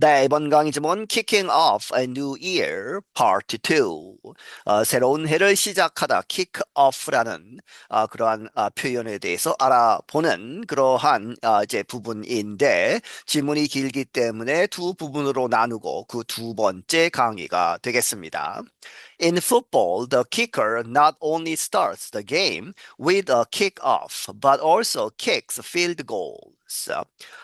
네, 이번 강의 제목은 Kicking Off a New Year Part 2. 어, 새로운 해를 시작하다 kick off라는 어, 그러한 어, 표현에 대해서 알아보는 그러한 어, 이제 부분인데 질문이 길기 때문에 두 부분으로 나누고 그 두 번째 강의가 되겠습니다. In football, the kicker not only starts the game with a kick-off, but also kicks field goals.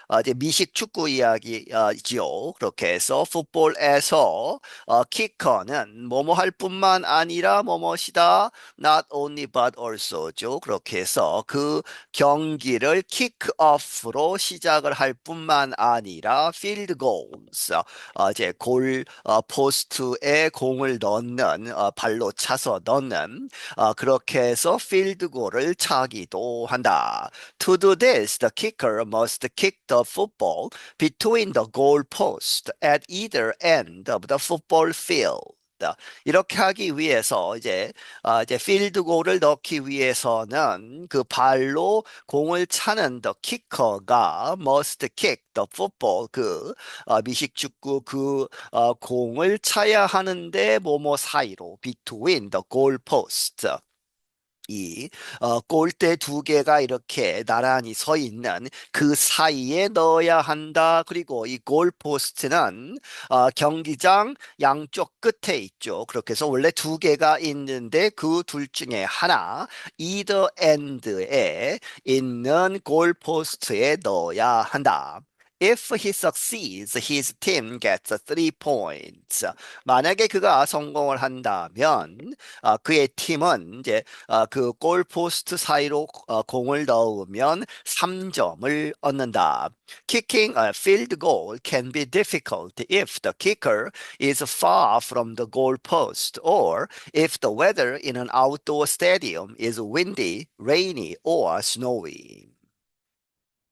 어, 이제 미식 축구 이야기지요. 그렇게 해서 풋볼에서 어, 키커는 뭐뭐 할 뿐만 아니라 뭐뭐시다. Not only but also죠. 그렇게 해서 그 경기를 킥오프로 시작을 할 뿐만 아니라 field goals. 어, 이제 골 어, 포스트에 공을 넣는 어, 발로 차서 넣는 어, 그렇게 해서 goal을 차기도 한다. To do this, the kicker must kick the football between the goal post at either end of the football field. 이렇게 하기 위해서 이제 어, 이제 필드 골을 넣기 위해서는 그 발로 공을 차는 더 키커가 must kick 그 어, 미식 축구 그 어, 공을 차야 하는데 뭐뭐 사이로 the goal post 이 어, 골대 두 개가 이렇게 나란히 서 있는 그 사이에 넣어야 한다. 그리고 이 골포스트는 어, 경기장 양쪽 끝에 있죠. 그렇게 해서 원래 두 개가 있는데 그 둘 중에 하나 either end에 있는 골포스트에 넣어야 한다. If he succeeds, his team gets three points. 만약에 그가 성공을 한다면 어, 그의 팀은 이제 어, 그 골포스트 사이로 어, 공을 넣으면 3점을 얻는다. Kicking a field goal can be difficult if the kicker is far from the goal post or if the weather in an outdoor stadium is windy, rainy, or snowy.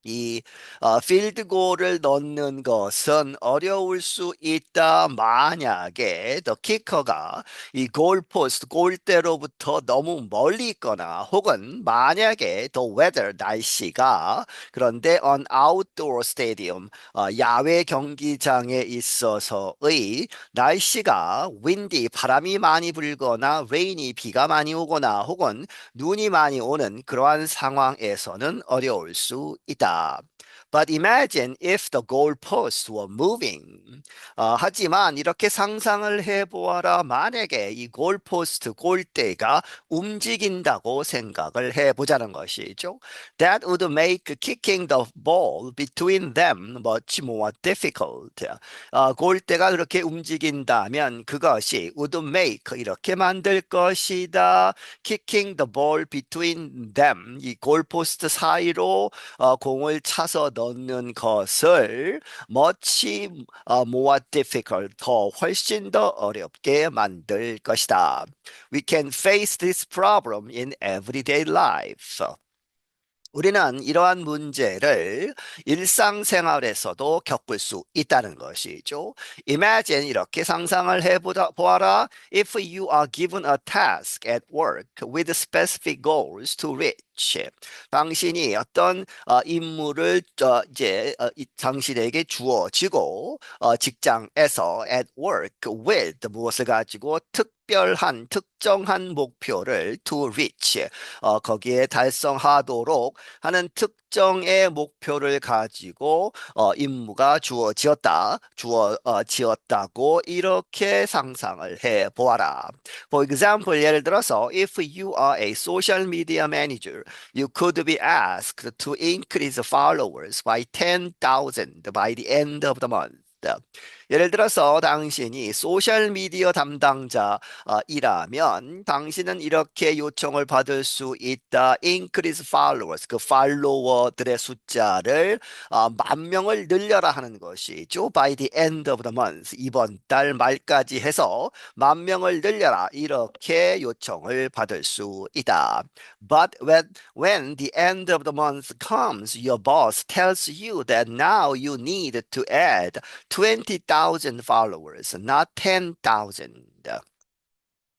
이 어, 필드골을 넣는 것은 어려울 수 있다. 만약에 더 키커가 이 골포스트 골대로부터 너무 멀리 있거나 혹은 만약에 더 weather 날씨가 그런데 on outdoor stadium 어, 야외 경기장에 있어서의 날씨가 windy 바람이 많이 불거나 rainy 비가 많이 오거나 혹은 눈이 많이 오는 그러한 상황에서는 어려울 수 있다. job But imagine if the goalposts were moving. 어, 하지만 이렇게 상상을 해보아라. 만약에 이 골포스트, 골대가 움직인다고 생각을 해보자는 것이죠. That would make kicking the ball between them much more difficult. 어, 골대가 그렇게 움직인다면 그것이 would make 이렇게 만들 것이다. Kicking the ball between them. 이 골포스트 사이로 어, 공을 차서 넣는 것을 much more difficult, 더 훨씬 더 어렵게 만들 것이다. We can face this problem in everyday life. 우리는 이러한 문제를 일상생활에서도 겪을 수 있다는 것이죠. Imagine 이렇게 상상을 해보아라. If you are given a task at work with specific goals to reach. 당신이 어떤 어, 임무를 어, 이제 어, 당신에게 주어지고 어, 직장에서 at work with 무엇을 가지고 특별한 특정한 목표를 to reach 어, 거기에 달성하도록 하는 특정의 목표를 가지고 어, 임무가 주어지었다 주어지었다고 이렇게 상상을 해 보아라. For example 예를 들어서 if you are a social media manager you could be asked to increase followers by 10,000 by the end of the month. 예를 들어서 당신이 소셜 미디어 담당자이라면 당신은 이렇게 요청을 받을 수 있다. increase followers, 그 팔로워들의 숫자를 어, 만 명을 늘려라 하는 것이죠. by the end of the month, 이번 달 말까지 해서 만 명을 늘려라 이렇게 요청을 받을 수 있다. But when, when the end of the month comes, your boss tells you that now you need to add 20,000 thousand followers, not ten thousand.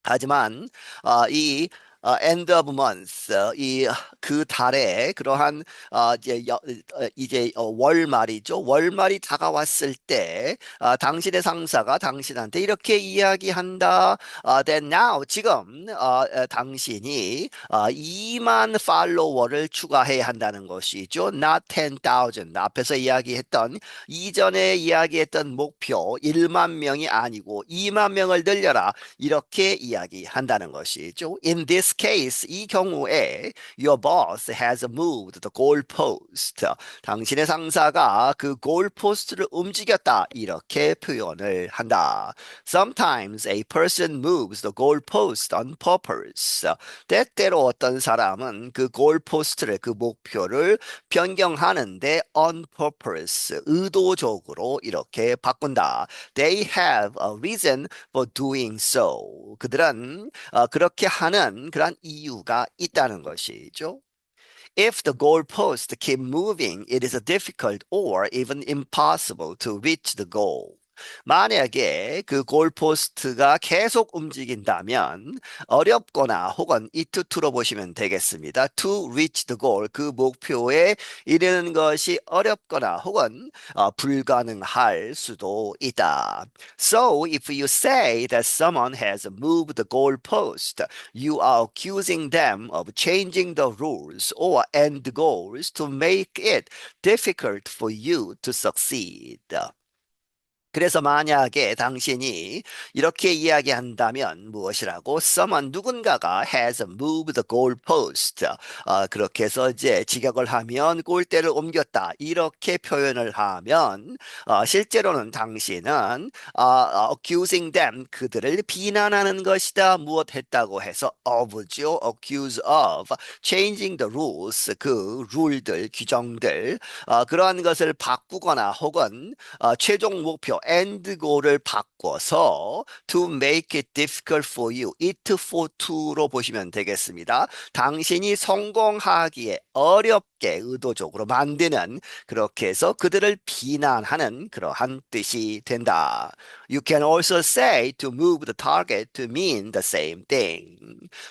하지만 어, 이 어, end of month 이 그 달에 그러한 어, 이제 여, 어, 이제 어, 월말이죠. 월말이 다가왔을 때 어, 당신의 상사가 당신한테 이렇게 이야기한다. 어, then now 지금 어, 어, 당신이 어, 2만 팔로워를 추가해야 한다는 것이죠. not 10,000 앞에서 이야기했던 이전에 이야기했던 목표 1만 명이 아니고 2만 명을 늘려라 이렇게 이야기한다는 것이죠. In this case 이 경우에 your boss has moved the goalpost. 당신의 상사가 그 goalpost를 움직였다 이렇게 표현을 한다. Sometimes a person moves the goalpost on purpose. 때때로 어떤 사람은 그 goalpost를 그 목표를 변경하는데 on purpose 의도적으로 이렇게 바꾼다. They have a reason for doing so. 그들은 어, 그렇게 하는 그런 이유가 있다는 것이죠. If the goalposts keep moving, it is difficult or even impossible to reach the goal. 만약에 그 골포스트가 계속 움직인다면 어렵거나 혹은 이투 투로 보시면 되겠습니다. To reach the goal, 그 목표에 이르는 것이 어렵거나 혹은 어, 불가능할 수도 있다. So if you say that someone has moved the goalpost, you are accusing them of changing the rules or end goals to make it difficult for you to succeed. 그래서 만약에 당신이 이렇게 이야기한다면 무엇이라고? Someone 누군가가 has moved the goalpost. 어, 그렇게 해서 이제 직역을 하면 골대를 옮겼다. 이렇게 표현을 하면 어, 실제로는 당신은 어, accusing them 그들을 비난하는 것이다. 무엇 했다고 해서 of죠. accuse of changing the rules 그 룰들 규정들 어, 그러한 것을 바꾸거나 혹은 어, 최종 목표 end goal을 바꿔서 to make it difficult for you, it for to로 보시면 되겠습니다. 당신이 성공하기에 어렵게 의도적으로 만드는 그렇게 해서 그들을 비난하는 그러한 뜻이 된다. You can also say to move the target to mean the same thing.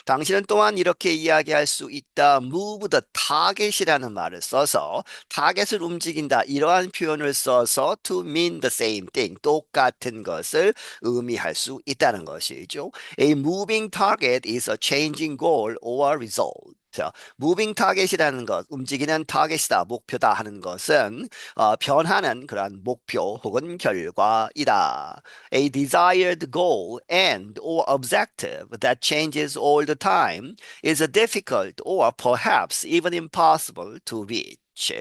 당신은 또한 이렇게 이야기할 수 있다. move the target이라는 말을 써서 타겟을 움직인다. 이러한 표현을 써서 to mean the same thing. 똑같은 것을 의미할 수 있다는 것이죠. A moving target is a changing goal or result. 자, moving target이라는 것, 움직이는 타겟이다, 목표다 하는 것은 어, 변하는 그러한 목표 혹은 결과이다. A desired goal and or objective that changes all the time is difficult or perhaps even impossible to reach.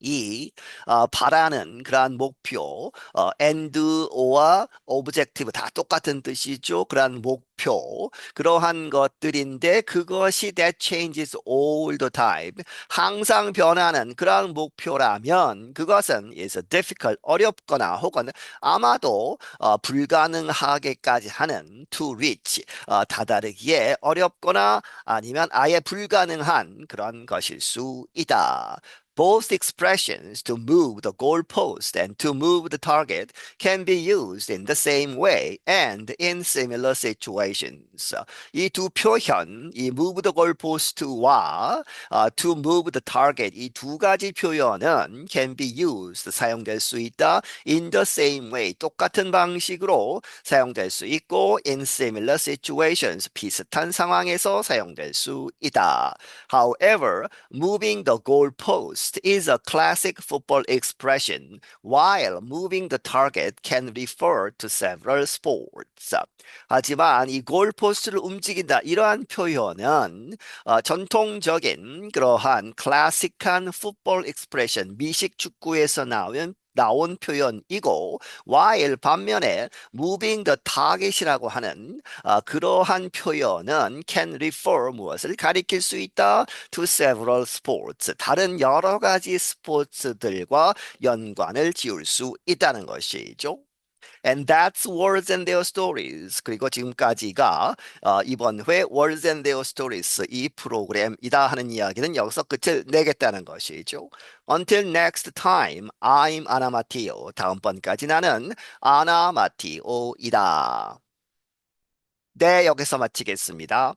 이 어, 바라는 그러한 목표, 어, end or objective 다 똑같은 뜻이죠. 그러한 목표, 그러한 것들인데 그것이 that changes all the time. 항상 변하는 그러한 목표라면 그것은 is difficult, 어렵거나 혹은 아마도 어, 불가능하게까지 하는 to reach, 어, 다다르기에 어렵거나 아니면 아예 불가능한 그런 것일 수 있다. Both expressions to move the goalpost and to move the target can be used in the same way and in similar situations. 이 두 표현, 이 move the goalpost와 uh, to move the target 이 두 가지 표현은 can be used 사용될 수 있다 in the same way 똑같은 방식으로 사용될 수 있고 in similar situations 비슷한 상황에서 사용될 수 있다. However, moving the goalpost is a classic football expression, while moving the target can refer to several sports. 하지만 이 골포스트를 움직인다 이러한 표현은 어, 전통적인 그러한 클래식한 풋볼 익스프레션 미식 축구에서 나온 나온 표현이고 while 반면에 moving the target이라고 하는 어, 그러한 표현은 can refer 무엇을 가리킬 수 있다 to several sports 다른 여러 가지 스포츠들과 연관을 지을 수 있다는 것이죠. And that's Words and Their Stories. 그리고 지금까지가 어, 이번 회 Words and Their Stories 이 프로그램이다 하는 이야기는 여기서 끝을 내겠다는 것이죠. Until next time, I'm Matteo. 다음번까지 나는 아나 마티오이다. 네, 여기서 마치겠습니다.